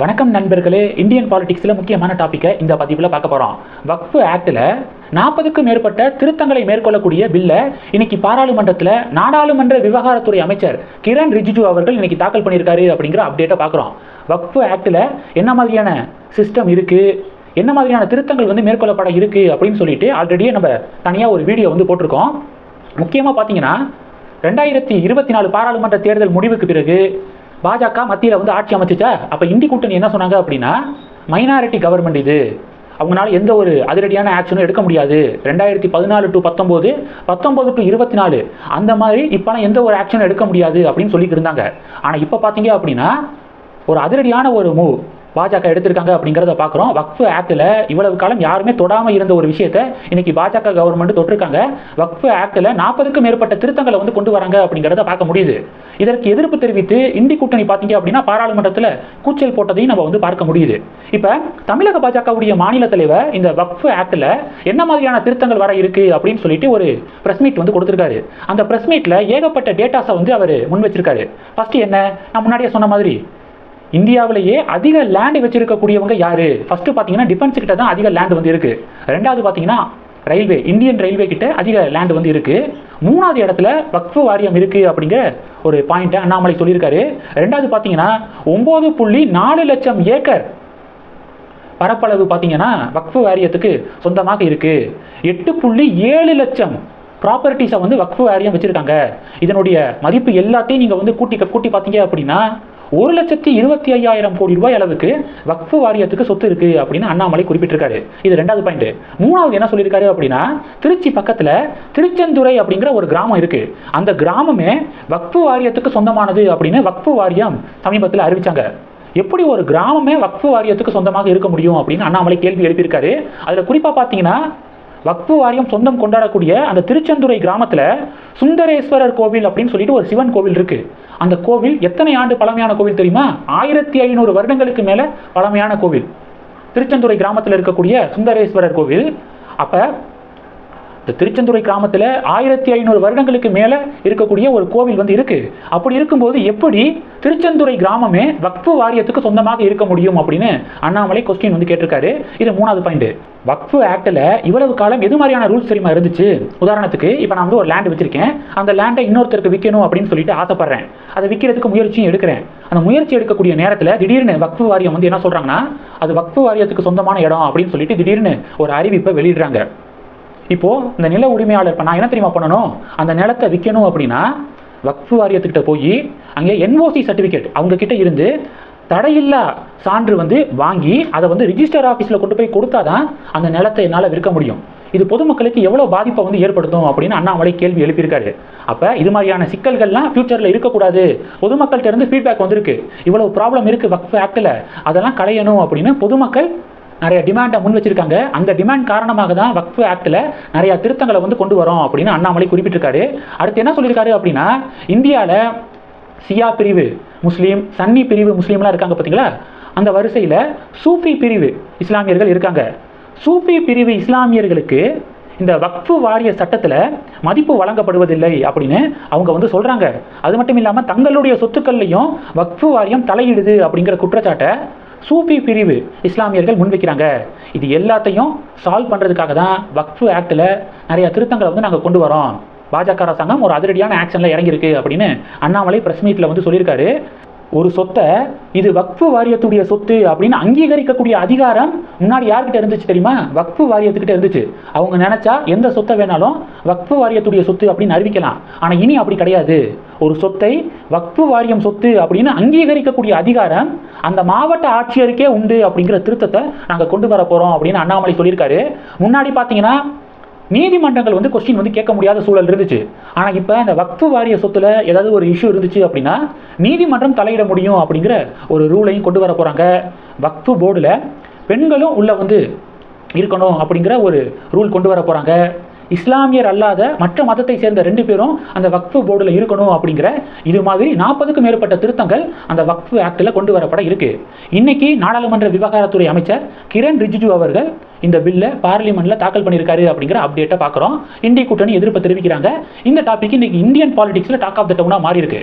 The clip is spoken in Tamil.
வணக்கம் நண்பர்களே இந்தியன் பாலிடிக்ஸில் முக்கியமான டாப்பிக்கை இந்த பதிவில் பார்க்க போகிறோம் வக்ஃபு ஆக்டில் நாற்பதுக்கும் மேற்பட்ட திருத்தங்களை மேற்கொள்ளக்கூடிய பில்லை இன்னைக்கு பாராளுமன்றத்தில் நாடாளுமன்ற விவகாரத்துறை அமைச்சர் கிரண் ரிஜிஜு அவர்கள் இன்னைக்கு தாக்கல் பண்ணியிருக்காரு அப்படிங்கிற அப்டேட்டை பார்க்குறோம். வக்ஃபு ஆக்டில் என்ன மாதிரியான சிஸ்டம் இருக்குது என்ன மாதிரியான திருத்தங்கள் வந்து மேற்கொள்ளப்பட இருக்குது அப்படின்னு சொல்லிட்டு ஆல்ரெடியே நம்ம தனியாக ஒரு வீடியோ வந்து போட்டிருக்கோம். முக்கியமாக பார்த்தீங்கன்னா ரெண்டாயிரத்தி இருபத்தி நாலு பாராளுமன்ற தேர்தல் முடிவுக்கு பிறகு பாஜக மத்தியில் வந்து ஆட்சி அமைச்சிச்சா? அப்போ இந்தி கூட்டணி என்ன சொன்னாங்க அப்படின்னா மைனாரிட்டி கவர்மெண்ட் இது. அவங்களால எந்த ஒரு அதிரடியான ஆக்ஷனும் எடுக்க முடியாது. ரெண்டாயிரத்தி பதினாலு டு பத்தொம்போது பத்தொம்போது டு இருபத்தி நாலு அந்த மாதிரி இப்போலாம் எந்த ஒரு ஆக்ஷனும் எடுக்க முடியாது அப்படின்னு சொல்லிட்டு இருந்தாங்க. ஆனால் இப்போ பார்த்தீங்க அப்படின்னா ஒரு அதிரடியான ஒரு மூவ் பாஜக எடுத்திருக்காங்க அப்படிங்கிறத பார்க்குறோம் வக்ஃபு ஆக்டில் இவ்வளவு காலம் யாருமே தொடாமல் இருந்த ஒரு விஷயத்தை இன்னைக்கு பாஜக கவர்மெண்ட் தொட்டிருக்காங்க. வக்ஃபு ஆக்டில் நாற்பதுக்கும் மேற்பட்ட திருத்தங்களை வந்து கொண்டு வராங்க அப்படிங்கிறத பார்க்க முடியுது. இதற்கு எதிர்ப்பு தெரிவித்து இந்தி கூட்டணி பார்த்தீங்க அப்படின்னா பாராளுமன்றத்தில் கூச்சல் போட்டதையும் நம்ம வந்து பார்க்க முடியுது. இப்போ தமிழக பாஜகவுடைய மாநில தலைவர் இந்த வக்ஃபு ஆக்டில் என்ன மாதிரியான திருத்தங்கள் வர இருக்கு அப்படின்னு சொல்லிட்டு ஒரு பிரஸ் மீட் வந்து கொடுத்துருக்காரு. அந்த பிரஸ் மீட்டில் ஏகப்பட்ட டேட்டாஸை வந்து அவர் முன் வச்சிருக்காரு. ஃபர்ஸ்ட் என்ன? நான் முன்னாடியே சொன்ன மாதிரி இந்தியாவிலேயே அதிக லேண்ட் வச்சிருக்கக்கூடியவங்க யாரு? ஃபர்ஸ்ட் பார்த்தீங்கன்னா டிஃபென்ஸ் கிட்ட தான் அதிக லேண்ட் வந்து இருக்கு. ரெண்டாவது பார்த்தீங்கன்னா ரயில்வே இந்தியன் ரயில்வே கிட்ட அதிக லேண்ட் வந்து இருக்கு. மூணாவது இடத்துல வக்ஃபு வாரியம் இருக்கு அப்படிங்கிற ஒரு பாயிண்ட்டை அண்ணாமலை சொல்லியிருக்காரு. ரெண்டாவது பார்த்தீங்கன்னா ஒம்பது புள்ளி நாலு லட்சம் ஏக்கர் பரப்பளவு பார்த்தீங்கன்னா வக்ஃபு வாரியத்துக்கு சொந்தமாக இருக்கு. எட்டு புள்ளி ஏழு லட்சம் ப்ராப்பர்ட்டிஸை வந்து வக்ஃபு வாரியம் வச்சுருக்காங்க. இதனுடைய மதிப்பு எல்லாத்தையும் நீங்கள் வந்து கூட்டி கூட்டி பார்த்தீங்க அப்படின்னா ஒரு லட்சத்தி இருபத்தி ஐயாயிரம் கோடி ரூபாய் அளவுக்கு வக்ஃபு வாரியத்துக்கு சொத்து இருக்கு அப்படின்னு அண்ணாமலை குறிப்பிட்டிருக்காரு. இது ரெண்டாவது பாயிண்ட் மூணாவது என்ன சொல்லியிருக்காரு அப்படின்னா திருச்சி பக்கத்துல திருச்செந்துறை அப்படிங்கிற ஒரு கிராமம் இருக்கு. அந்த கிராமமே வக்ஃபு வாரியத்துக்கு சொந்தமானது அப்படின்னு வக்ஃபு வாரியம் சமீபத்தில் அறிவிச்சாங்க. எப்படி ஒரு கிராமமே வக்ஃபு வாரியத்துக்கு சொந்தமாக இருக்க முடியும் அப்படின்னு அண்ணாமலை கேள்வி எழுப்பியிருக்காரு. அதில் குறிப்பாக பார்த்தீங்கன்னா வக்ஃபு வாரியம் சொந்தம் கொண்டாடக்கூடிய அந்த திருச்செந்துறை கிராமத்தில் சுந்தரேஸ்வரர் கோவில் அப்படின்னு சொல்லிட்டு ஒரு சிவன் கோவில் இருக்குது அந்த கோவில் எத்தனை ஆண்டு பழமையான கோவில் தெரியுமா? ஆயிரத்தி ஐநூறு வருடங்களுக்கு மேலே பழமையான கோவில். திருச்செந்துறை கிராமத்தில் இருக்கக்கூடிய சுந்தரேஸ்வரர் கோவில். அப்போ இந்த திருச்செந்துறை கிராமத்தில் ஆயிரத்தி ஐநூறு வருடங்களுக்கு மேலே இருக்கக்கூடிய ஒரு கோவில் வந்து இருக்கு. அப்படி இருக்கும்போது எப்படி திருச்செந்துறை கிராமமே வக்ஃபு வாரியத்துக்கு சொந்தமாக இருக்க முடியும் அப்படின்னு அண்ணாமலை கொஸ்டின் வந்து கேட்டிருக்காரு. இது மூணாவது பாயிண்ட் வக்ஃபு ஆக்டில் இவ்வளவு காலம் எது மாதிரியான ரூல்ஸ் தெரியுமா இருந்துச்சு? உதாரணத்துக்கு இப்போ நான் வந்து ஒரு லேண்ட் வச்சிருக்கேன். அந்த லேண்டை இன்னொருத்தருக்கு விற்கணும் அப்படின்னு சொல்லிட்டு ஆசைப்படுறேன். அதை விற்கிறதுக்கு முயற்சியும் எடுக்கிறேன். அந்த முயற்சி எடுக்கக்கூடிய நேரத்தில் திடீர்னு வக்ஃபு வாரியம் வந்து என்ன சொல்கிறாங்கன்னா அது வக்ஃபு வாரியத்துக்கு சொந்தமான இடம் அப்படின்னு சொல்லிட்டு திடீர்னு ஒரு அறிவிப்பை வெளியிடுறாங்க. இப்போது இந்த நில உரிமையாளர் இப்போ நான் என்ன தெரியுமா பண்ணணும்? அந்த நிலத்தை விற்கணும் அப்படின்னா வக்ஃபு வாரியத்துக்கிட்ட போய் அங்கே என்ஓசி சர்டிஃபிகேட் அவங்கக்கிட்ட இருந்து தடையில்லா சான்று வந்து வாங்கி அதை வந்து ரிஜிஸ்டர் ஆஃபீஸில் கொண்டு போய் கொடுத்தா தான் அந்த நிலத்தை என்னால் விற்க முடியும். இது பொதுமக்களுக்கு எவ்வளோ பாதிப்பை வந்து ஏற்படுத்தும் அப்படின்னு அண்ணாமலை கேள்வி எழுப்பியிருக்காரு. அப்போ இது மாதிரியான சிக்கல்கள்லாம் ஃபியூச்சரில் இருக்கக்கூடாது. பொதுமக்கள்கிட்ட இருந்து ஃபீட்பேக் வந்திருக்கு. இவ்வளோ ப்ராப்ளம் இருக்குது வக்ஃப் ஆக்டில் அதெல்லாம் களையணும் அப்படின்னு பொதுமக்கள் நிறைய டிமாண்டை முன் வச்சிருக்காங்க. அந்த டிமாண்ட் காரணமாக தான் வக்ஃபு ஆக்டில் நிறைய திருத்தங்களை வந்து கொண்டு வரோம் அப்படின்னு அண்ணாமலை குறிப்பிட்டிருக்காரு. அடுத்து என்ன சொல்லியிருக்காரு அப்படின்னா இந்தியாவில் சியா பிரிவு முஸ்லீம் சன்னி பிரிவு முஸ்லீம்லாம் இருக்காங்க பார்த்தீங்களா? அந்த வரிசையில் சூஃபி பிரிவு இஸ்லாமியர்கள் இருக்காங்க. சூஃபி பிரிவு இஸ்லாமியர்களுக்கு இந்த வக்ஃபு வாரிய சட்டத்தில் மதிப்பு வழங்கப்படுவதில்லை அப்படின்னு அவங்க வந்து சொல்கிறாங்க அது மட்டும் இல்லாமல் தங்களுடைய சொத்துக்கள்லையும் வக்ஃபு வாரியம் தலையிடுது அப்படிங்கிற குற்றச்சாட்டை சூஃபி பிரிவு இஸ்லாமியர்கள் முன்வைக்கிறாங்க. இது எல்லாத்தையும் சால்வ் பண்ணுறதுக்காக தான் வக்ஃபு ஆக்டில் நிறைய திருத்தங்களை வந்து நாங்கள் கொண்டு வரோம். பாஜக அரசாங்கம் ஒரு அதிரடியான ஆக்ஷனில் இறங்கியிருக்கு அப்படின்னு அண்ணாமலை பிரஸ் மீட்டில் வந்து சொல்லியிருக்காரு. ஒரு சொத்தை இது வக்ஃபு வாரியத்துடைய சொத்து அப்படின்னு அங்கீகரிக்கக்கூடிய அதிகாரம் முன்னாடி யார்கிட்ட இருந்துச்சு தெரியுமா? வக்ஃபு வாரியத்துக்கிட்ட இருந்துச்சு. அவங்க நினைச்சா எந்த சொத்தை வேணாலும் வக்ஃபு வாரியத்துடைய சொத்து அப்படின்னு அறிவிக்கலாம். ஆனால் இனி அப்படி கிடையாது. ஒரு சொத்தை வக்ஃபு வாரியம் சொத்து அப்படின்னு அங்கீகரிக்கக்கூடிய அதிகாரம் அந்த மாவட்ட ஆட்சியருக்கே உண்டு அப்படிங்கிற திருத்தத்தை நாங்கள் கொண்டு வர போகிறோம் அப்படின்னு அண்ணாமலை சொல்லியிருக்காரு. முன்னாடி பார்த்தீங்கன்னா நீதிமன்றங்கள் வந்து கொஸ்டின் வந்து கேட்க முடியாத சூழல் இருந்துச்சு. ஆனால் இப்போ இந்த வக்ஃபு வாரிய சொத்துல ஏதாவது ஒரு இஷ்யூ இருந்துச்சு அப்படின்னா நீதிமன்றம் தலையிட முடியும் அப்படிங்கிற ஒரு ரூலையும் கொண்டு வர போகிறாங்க வக்ஃபு போர்டில் பெண்களும் உள்ளே வந்து இருக்கணும் அப்படிங்கிற ஒரு ரூல் கொண்டு வர போகிறாங்க இஸ்லாமியர் அல்லாத மற்ற மதத்தை சேர்ந்த ரெண்டு பேரும் அந்த வக்ஃபு போர்டில் இருக்கணும் அப்படிங்கிற இது மாதிரி நாற்பதுக்கும் மேற்பட்ட திருத்தங்கள் அந்த வக்ஃபு ஆக்டில் கொண்டு வரப்பட இருக்கு. இன்னைக்கு நாடாளுமன்ற விவகாரத்துறை அமைச்சர் கிரண் ரிஜிஜு அவர்கள் இந்த பில்லை பார்லிமெண்ட்ல தாக்கல் பண்ணியிருக்காரு அப்படிங்கிற அப்டேட்டை பார்க்குறோம் இந்திய கூட்டணி எதிர்ப்பு தெரிவிக்கிறாங்க. இந்த டாபிக் இன்னைக்கு இந்தியன் பாலிடிக்ஸில் டாக் ஆஃப் த டவுனாக மாறி இருக்கு